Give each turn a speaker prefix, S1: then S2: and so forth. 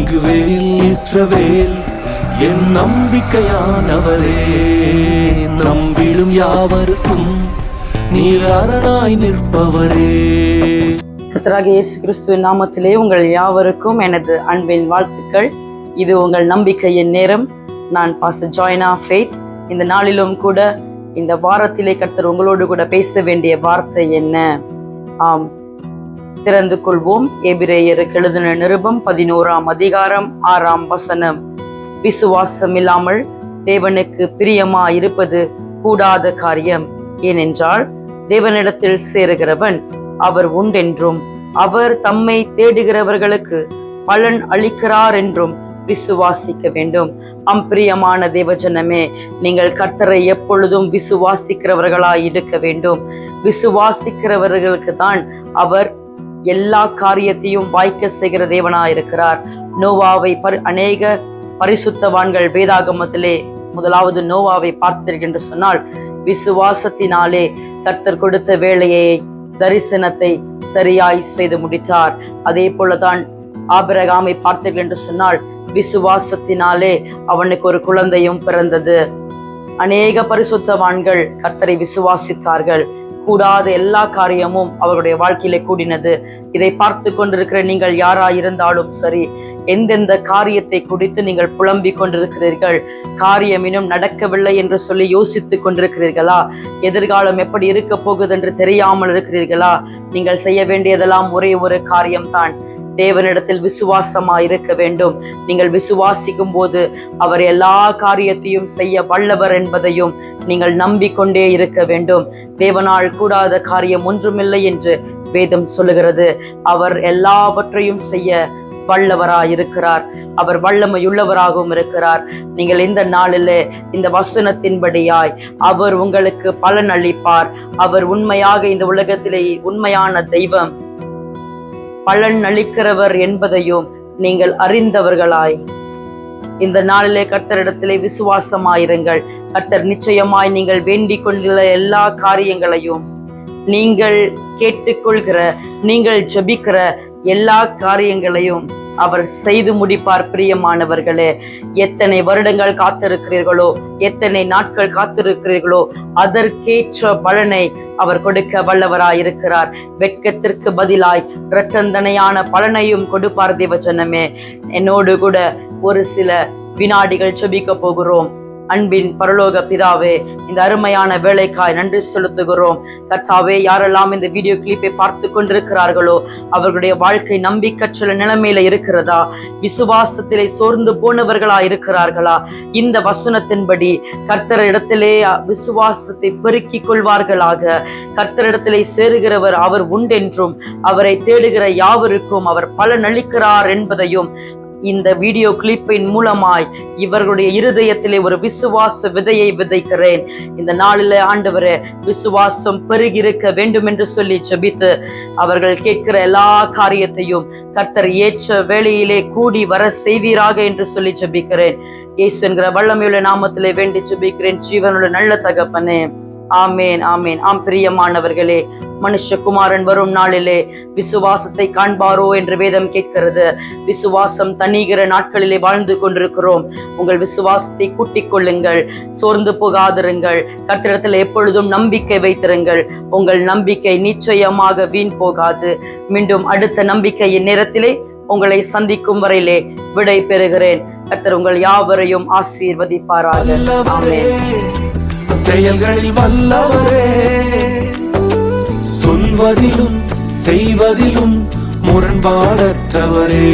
S1: மிகுவேல் இஸ்ரவேல் என் நம்பிக்கையானவரே. நம்பிடும் யாவருக்கும் நீர் அரணாய் நிற்பவரே.
S2: கர்த்தராகிய இயேசு கிறிஸ்துவின் நாமத்திலே உங்கள் யாவருக்கும் எனது அன்பின் வாழ்த்துக்கள். இது உங்கள் நம்பிக்கையின் நேரம். நான் பாஸ்டர் ஜாயினா ஃபேத் இந்த நாளிலும் கூட இந்த வாரத்திலே கர்த்தர் உங்களோடு கூட பேச வேண்டிய வார்த்தை என்ன? ஆம். திறந்து கொள்வோம். எபிரேயருக்கு எழுதின நிருபம் பதினோராம் அதிகாரம் ஆறாம் வசனம். விசுவாசம் இல்லாமல் தேவனுக்கு பிரியமா இருப்பது கூடாத காரியம். ஏனென்றால் தேவனிடத்தில் சேருகிறவன் அவர் உண்டென்றும் அவர் தம்மை தேடுகிறவர்களுக்கு பலன் அளிக்கிறார் என்றும் விசுவாசிக்க வேண்டும். அம்பிரியமான தேவஜனமே நீங்கள் கர்த்தரை எப்பொழுதும் விசுவாசிக்கிறவர்களாய் இருக்க வேண்டும். விசுவாசிக்கிறவர்களுக்கு தான் அவர் எல்லா காரியத்தையும் வாய்க்க செய்கிற தேவனா இருக்கிறார் நோவாவை பரி அநேக பரிசுத்தவான்கள் வேதாகமத்திலே முதலாவது நோவாவை பார்த்திருக்கின்ற சொன்னால் விசுவாசத்தினாலே கர்த்தர் கொடுத்த வேலையை தரிசனத்தை சரியாய் செய்து முடித்தார். அதே போலதான் ஆபிரகாமை பார்த்தீர்கள் என்று சொன்னால் விசுவாசத்தினாலே அவனுக்கு ஒரு குழந்தையும் பிறந்தது. அநேக பரிசுத்தவான்கள் கர்த்தரை விசுவாசித்தார்கள். கூடாத எல்லா காரியமும் அவர்களுடைய வாழ்க்கையிலே கூடினது. இதை பார்த்து கொண்டிருக்கிற நீங்கள் யாரா இருந்தாலும் சரி எந்தெந்த காரியத்தை குறித்து நீங்கள் புலம்பிக் கொண்டிருக்கிறீர்கள் காரியம் இன்னும் நடக்கவில்லை என்று சொல்லி யோசித்துக் கொண்டிருக்கிறீர்களா? எதிர்காலம் எப்படி இருக்க போகுது என்று தெரியாமல் இருக்கிறீர்களா? நீங்கள் செய்ய வேண்டியதெல்லாம் ஒரே ஒரு காரியம்தான். தேவனிடத்தில் விசுவாசமா இருக்க வேண்டும். நீங்கள் விசுவாசிக்கும் போது அவர் எல்லா காரியத்தையும் செய்ய வல்லவர் என்பதையும் நீங்கள் நம்பிக்கொண்டே இருக்க வேண்டும். தேவனால் கூடாத காரியம் ஒன்றுமில்லை என்று வேதம் சொல்லுகிறது. அவர் எல்லாவற்றையும் செய்ய வல்லவராய் இருக்கிறார் அவர் வல்லமையுள்ளவராகவும் இருக்கிறார். நீங்கள் இந்த நாளிலே இந்த வசனத்தின்படியாய் அவர் உங்களுக்கு பலன் அளிப்பார். அவர் உண்மையாக இந்த உலகத்திலே உண்மையான தெய்வம். பலன் அளிக்கிறவர் என்பதையும் நீங்கள் அறிந்தவர்களாய். இந்த நாளிலே கர்த்தரிடத்திலே விசுவாசமாயிருங்கள். கர்த்தர் நிச்சயமாய் நீங்கள் வேண்டிக் கொண்டுள்ள எல்லா காரியங்களையும் நீங்கள் கேட்டுக்கொள்கிற நீங்கள் ஜபிக்கிற எல்லா காரியங்களையும் அவர் செய்து முடிப்பார் பிரியமானவர்களே. எத்தனை வருடங்கள் காத்திருக்கிறீர்களோ எத்தனை நாட்கள் காத்திருக்கிறீர்களோ அதற்கேற்ற பலனை அவர் கொடுக்க வல்லவராயிருக்கிறார். வெட்கத்திற்கு பதிலாய் இரட்டந்தனையான பலனையும் கொடுப்பார் தேவஜனமே என்னோடு கூட ஒரு சில வினாடிகள் செபிக்க போகிறோம். அன்பின் பரலோக பிதாவே இந்த அருமையான வேலைக்காய் நன்றி செலுத்துகிறோம். கர்த்தாவே யாரெல்லாம் இந்த வீடியோ கிளிப்பை பார்த்து கொண்டிருக்கிறார்களோ அவர்களுடைய வாழ்க்கை நம்பிக்கற்ற நிலைமையில இருக்கிறதா? விசுவாசத்திலே சோர்ந்து போனவர்களா இருக்கிறார்களா? இந்த வசனத்தின்படி கர்த்தர் இடத்திலே விசுவாசத்தை பெருக்கிக் கொள்வார்களாக. கர்த்தரிடத்திலே சேருகிறவர் அவர் உண்டென்றும் அவரை தேடுகிற யாவருக்கும் அவர் பலன் அளிக்கிறார் என்பதையும் இந்த வீடியோ கிளிப்பின் மூலமாய் இவர்களுடைய இருதயத்திலே ஒரு விசுவாச விதையை விதைக்கிறேன். இந்த நாளில் ஆண்டவரே விசுவாசம் பெருகிருக்க வேண்டும் என்று சொல்லி ஜபித்து அவர்கள் கேட்கிற எல்லா காரியத்தையும் கர்த்தர் ஏற்ற வேளையிலே கூடி வர செய்வீராக என்று சொல்லி ஜபிக்கிறேன். இயேசு என்கிற வல்லமையுள்ள நாமத்திலே வேண்டி ஜபிக்கிறேன். ஜீவனுள்ள நல்ல தகப்பனே. ஆமேன் ஆமேன். ஆம் பிரியமானவர்களே மனுஷகுமாரன் வரும் நாளிலே விசுவாசத்தை காண்பாரோ என்று வேதம் கேட்கிறது. விசுவாசம் தனிகிற நாட்களிலே வாழ்ந்து கொண்டிருக்கிறோம். உங்கள் விசுவாசத்தை கூட்டிக் கொள்ளுங்கள். சோர்ந்து போகாதிருங்கள். கர்த்தரிடத்தில் எப்பொழுதும் நம்பிக்கை வைத்திருங்கள். உங்கள் நம்பிக்கை நிச்சயமாக வீண் போகாது. மீண்டும் அடுத்த நம்பிக்கையின் நேரத்திலே உங்களை சந்திக்கும் வரையிலே விடை பெறுகிறேன். கர்த்தர் உங்கள் யாவரையும் ஆசீர்வதிப்பாராக.
S1: செயல்களில் வல்லவரே. சொல்வதிலும் செய்வதிலும் முரண்பாடற்றவரே.